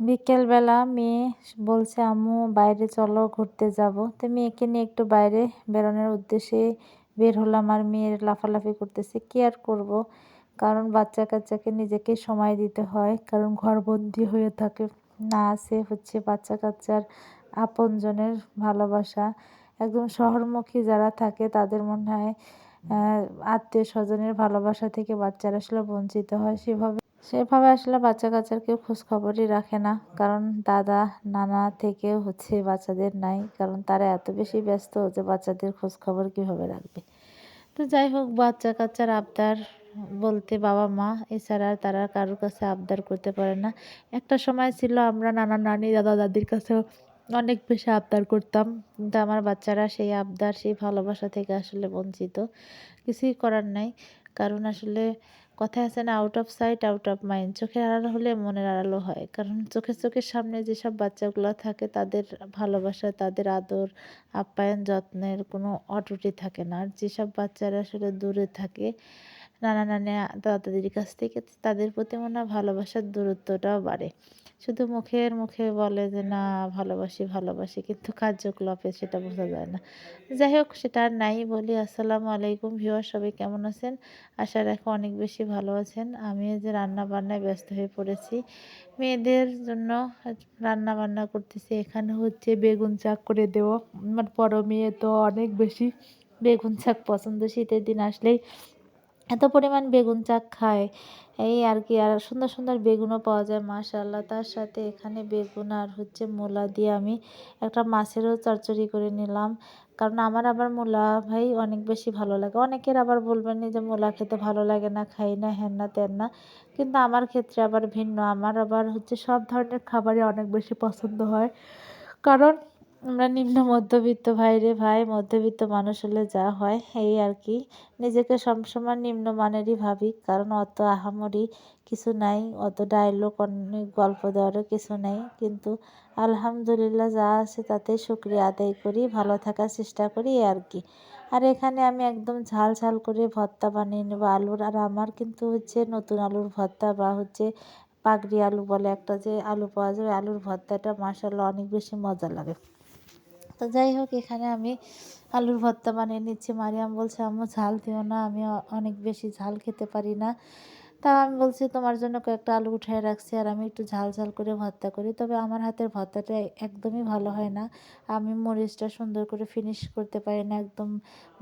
বিকেলবেলা মেয়ে বলছে, আম্মু, বাইরে চলো, ঘুরতে যাব। তো মেয়েকে নিয়ে একটু বাইরে বেরোনোর উদ্দেশ্যে বের হলাম আর মেয়ের লাফালাফি করতেছে, কি আর করব? কারণ বাচ্চা কাচ্চাকে নিজেকে সময় দিতে হয়, কারণ ঘরবন্দি হয়ে থাকে, না আছে হচ্ছে বাচ্চা কাচ্চার আপনজনের ভালোবাসা। একদম শহরমুখী যারা থাকে, তাদের মনে হয় আত্মীয় স্বজনের ভালোবাসা থেকে বাচ্চারা আসলে বঞ্চিত হয়। সেভাবে সেভাবে আসলে বাচ্চা কাচ্চার কেউ খোঁজখবরই রাখে না। কারণ দাদা, নানা থেকেও হচ্ছে বাচ্চাদের নাই। কারণ তারা এত বেশি ব্যস্ত যে বাচ্চাদের খোঁজখবর কীভাবে রাখবে? তো যাই হোক, বাচ্চা কাচ্চার আবদার বলতে বাবা মা, এছাড়া তারা কারোর কাছে আবদার করতে পারে না। একটা সময় ছিল আমরা নানা নানি, দাদা দাদির কাছেও অনেক বেশি আবদার করতাম। কিন্তু আমার বাচ্চারা সেই আবদার, সেই ভালোবাসা থেকে আসলে বঞ্চিত। কিছুই করার নাই। কারণ আসলে কথা আছে না out of sight out of mind চোখের আড়াল হলে মনের আড়ালও হয়, কারণ চোখের চোখের সামনে যেসব বাচ্চাগুলো থাকে, তাদের ভালোবাসা, তাদের আদর, আপ্যায়ন যত্নের কোনো অটুটি থাকে না। আর যেসব বাচ্চারা আসলে দূরে থাকে, নানা নানা দাদাদের কাছ থেকে, তাদের প্রতি মনে হয় ভালোবাসার দূরত্বটাও বাড়ে। শুধু মুখের মুখে বলে যে, না, ভালোবাসি ভালোবাসি। কিন্তু কার্যকলাপে সেটা বোঝা যায় না। যাই হোক, সেটা আর নাই বলি। আসসালামু আলাইকুম ভিউয়ার সবাই কেমন আছেন? আশা রাখো অনেক বেশি ভালো আছেন। আমি যে রান্না বান্নায় ব্যস্ত হয়ে পড়েছি, মেয়েদের জন্য রান্না বান্না করতেছি। এখানে হচ্ছে বেগুন চাক করে দেওয়া আমার বড় মেয়ে তো অনেক বেশি বেগুন চাক পছন্দ। শীতের দিন আসলেই এত পরিমাণ বেগুন চাক খায়। এই আর কি, আর সুন্দর সুন্দর বেগুনও পাওয়া যায় মাশাল্লাহ তার সাথে এখানে বেগুন আর হচ্ছে মূলা দিয়ে আমি একটা মাছেরও চচ্চড়ি করে নিলাম। কারণ আমার আবার মূলা ভাই অনেক বেশি ভালো লাগে। অনেকের আবার বলবেন যে মূলা খেতে ভালো লাগে না, খাই না হ্যান না, তেন না। কিন্তু আমার ক্ষেত্রে আবার ভিন্ন। আমার আবার হচ্ছে সব ধরনের খাবারই অনেক বেশি পছন্দ হয়। কারণ আমরা নিম্ন মধ্যবিত্ত ভাই রে ভাই, মধ্যবিত্ত মানুষ হলে যা হয়, এই আর কি। নিজেকে সবসময় নিম্নমানেরই ভাবি, কারণ অত আহামরি কিছু নাই, অত ডায়লগ অনেক গল্প দেওয়ারও কিছু নেই। কিন্তু আলহামদুলিল্লাহ যা আছে তাতে শুক্রিয়া আদায় করি, ভালো থাকার চেষ্টা করি, এই আর কি। আর এখানে আমি একদম ঝাল ঝাল করে ভর্তা বানিয়ে নেব আলুর। আর আমার কিন্তু হচ্ছে নতুন আলুর ভর্তা বা হচ্ছে পাগড়ি আলু বলে একটা যে আলু পাওয়া যায়, আলুর ভর্তাটা মাসাল্লাহ অনেক বেশি মজা লাগে। তো যাই হোক, এখানে আমি আলুর ভর্তা বানিয়ে নিচ্ছি। মারিয়াম বলছে, আম্মু, ঝাল দিও না, আমি অনেক বেশি ঝাল খেতে পারি না। তা আমি বলছি, তোমার জন্য কয়েকটা আলু উঠায় রাখছি, আর আমি একটু ঝাল ঝাল করে ভর্তা করি। তবে আমার হাতের ভর্তাটা একদমই ভালো হয় না। আমি মরিচটা সুন্দর করে ফিনিশ করতে পারি না, একদম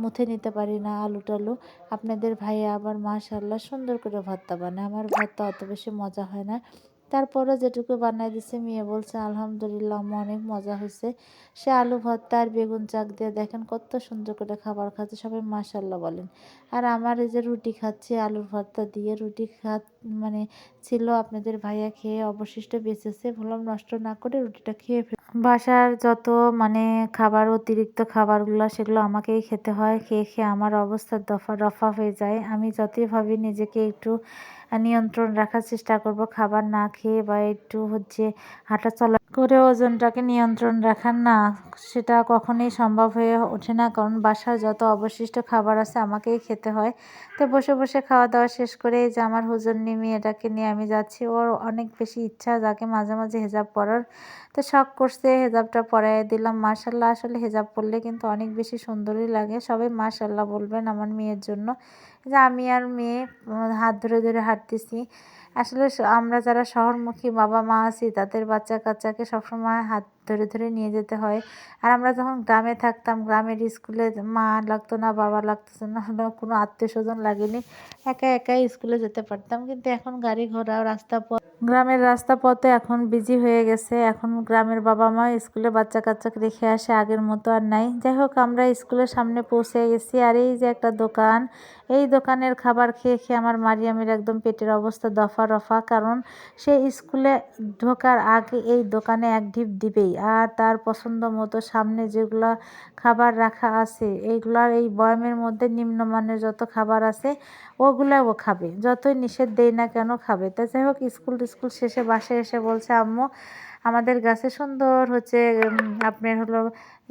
মুথে নিতে পারি না আলু টালু। আপনাদের ভাইয়া আবার মাশাল্লাহ সুন্দর করে ভর্তা বানায়। আমার ভর্তা অত বেশি মজা হয় না। তারপরে যেটুকু বানাই দিছে মেয়ে বলছে, আলহামদুলিল্লাহ অনেক মজা হয়েছে সে আলু ভর্তা আর বেগুন চাক দিয়ে দেখেন কত সুন্দর করে খাবার খাচ্ছে, সবাই মাসাল্লাহ বলেন। আর আমার এই যে রুটি খাচ্ছে, আলুর ভর্তা দিয়ে রুটি খা মানে ছিল আপনাদের ভাইয়া খেয়ে অবশিষ্ট বেঁচেছে। বললাম, নষ্ট না করে রুটিটা খেয়ে বাসার যত মানে খাবার, অতিরিক্ত খাবারগুলো, সেগুলো আমাকেই খেতে হয়। খেয়ে খেয়ে আমার অবস্থা দফা রফা হয়ে যায়। আমি যতই ভাবি নিজেকে একটু নিয়ন্ত্রণ রাখার চেষ্টা করব, খাবার না খেয়ে বা একটু হচ্ছে হাঁটা চলা করে ওজনটাকে নিয়ন্ত্রণ রাখার, না সেটা কখনোই সম্ভব হয়ে ওঠে না, কারণ বাসার যত অবশিষ্ট খাবার আছে আমাকেই খেতে হয়। তো বসে বসে খাওয়া দাওয়া শেষ করে যে আমার হুজুর নিয়ে এটাকে নিয়ে আমি যাচ্ছি, ওর অনেক বেশি ইচ্ছা যাকে মাঝে মাঝে হেজাব পরার। তো শখ করছে হেজাবটা পরাই দিলাম। মার্শাল্লাহ আসলে হেজাব পরলে কিন্তু অনেক বেশি সুন্দরই লাগে। সবাই মার্শাল্লাহ বলবেন আমার মেয়ের জন্য। যে আমি আর মেয়ে হাত ধরে ধরে হাঁটতেছি। আসলে আমরা যারা শহরমুখী বাবা মা আছি, তাদের বাচ্চা কাচ্চাকে সবসময় হাত ধরে ধরে নিয়ে যেতে হয়। আর আমরা যখন গ্রামে থাকতাম, গ্রামের স্কুলে মা লাগতো না, বাবা লাগতো না কোনো আত্মীয় স্বজন লাগেনি, একা একাই স্কুলে যেতে পারতাম। কিন্তু এখন গাড়ি ঘোড়া, রাস্তা পথ গ্রামের রাস্তা পথে এখন বিজি হয়ে গেছে। এখন গ্রামের বাবা মা স্কুলে বাচ্চা কাচ্চাকে রেখে আসে, আগের মতো আর নাই। যাই হোক, আমরা স্কুলের সামনে পৌঁছে গেছি আর এই যে একটা দোকান, এই দোকানের খাবার খেয়ে খেয়ে আমার মারিয়ামের একদম পেটের অবস্থা দফা রফা কারণ সে স্কুলে ঢোকার আগে এই দোকানে এক ঢিপ দিবেই, আর তার পছন্দ মতো সামনে যেগুলো খাবার রাখা আছে, এইগুলার এই বয়ামের মধ্যে নিম্নমানের যত খাবার আছে ওগুলো ও খাবে। যতই নিষেধ দেয় না কেন খাবে। তা যাই হোক, স্কুল স্কুল শেষে বাসায় এসে বলছে, আম্মু, আমাদের গাছে সুন্দর হচ্ছে আপনার হলো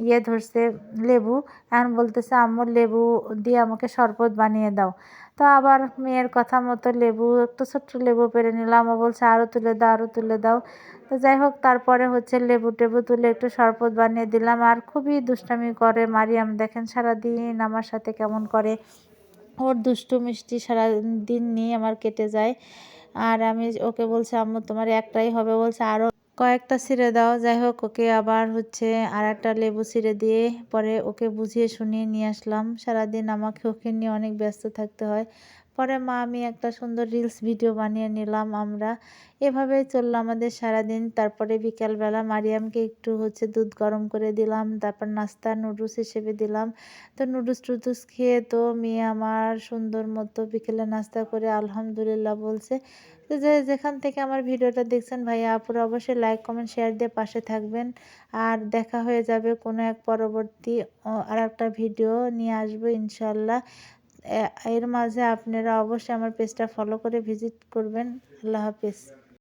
ইয়ে ধরছে লেবু। এখন বলতেছে, আম্মু, লেবু দিয়ে আমাকে শরবত বানিয়ে দাও। তো আবার মেয়ের কথা মতো লেবু, একটু ছোট্ট লেবু পেরে নিলাম। ও বলছে আরও তুলে দাও আরও তুলে দাও। তো যাই হোক, তারপরে হচ্ছে লেবু টেবু তুলে একটু শরবত বানিয়ে দিলাম। আর খুবই দুষ্টামি করে মারিয়াম। দেখেন সারাদিন আমার সাথে কেমন করে। ওর দুষ্টু মিষ্টি সারা দিন নিয়ে আমার কেটে যায়। আর আমি ওকে বলছি, আম্মু, তোমার একটাই হবে। বলছে আরও কয়েকটা ছিঁড়ে দাও। যাই হোক, ওকে আবার হচ্ছে আর একটা লেবু ছিঁড়ে দিয়ে পরে ওকে বুঝিয়ে শুনিয়ে নিয়ে আসলাম। সারাদিন আমাকে ওকে নিয়ে অনেক ব্যস্ত থাকতে হয়। পরে মা আমি একটা সুন্দর রিলস ভিডিও বানিয়ে নিলাম আমরা। এভাবেই চলল আমাদের সারাদিন। তারপরে বিকালবেলা মারিয়ামকে একটু হচ্ছে দুধ গরম করে দিলাম, তারপর নাস্তা, নুডলস হিসেবে দিলাম। তো নুডলস টুডলস খেয়ে তো মেয়ে আমার সুন্দর মতো বিকেলে নাস্তা করে আলহামদুলিল্লাহ বলছে। তো যে যেখান থেকে আমার ভিডিওটা দেখছেন ভাইয়া, আপুরা অবশ্যই লাইক কমেন্ট শেয়ার দিয়ে পাশে থাকবেন। আর দেখা হয়ে যাবে কোনো এক পরবর্তী আর একটা ভিডিও নিয়ে আসব ইনশাল্লাহ। এর মাঝে আপনারা অবশ্যই আমার পেজটা ফলো করে ভিজিট করবেন। আল্লাহ হাফিজ।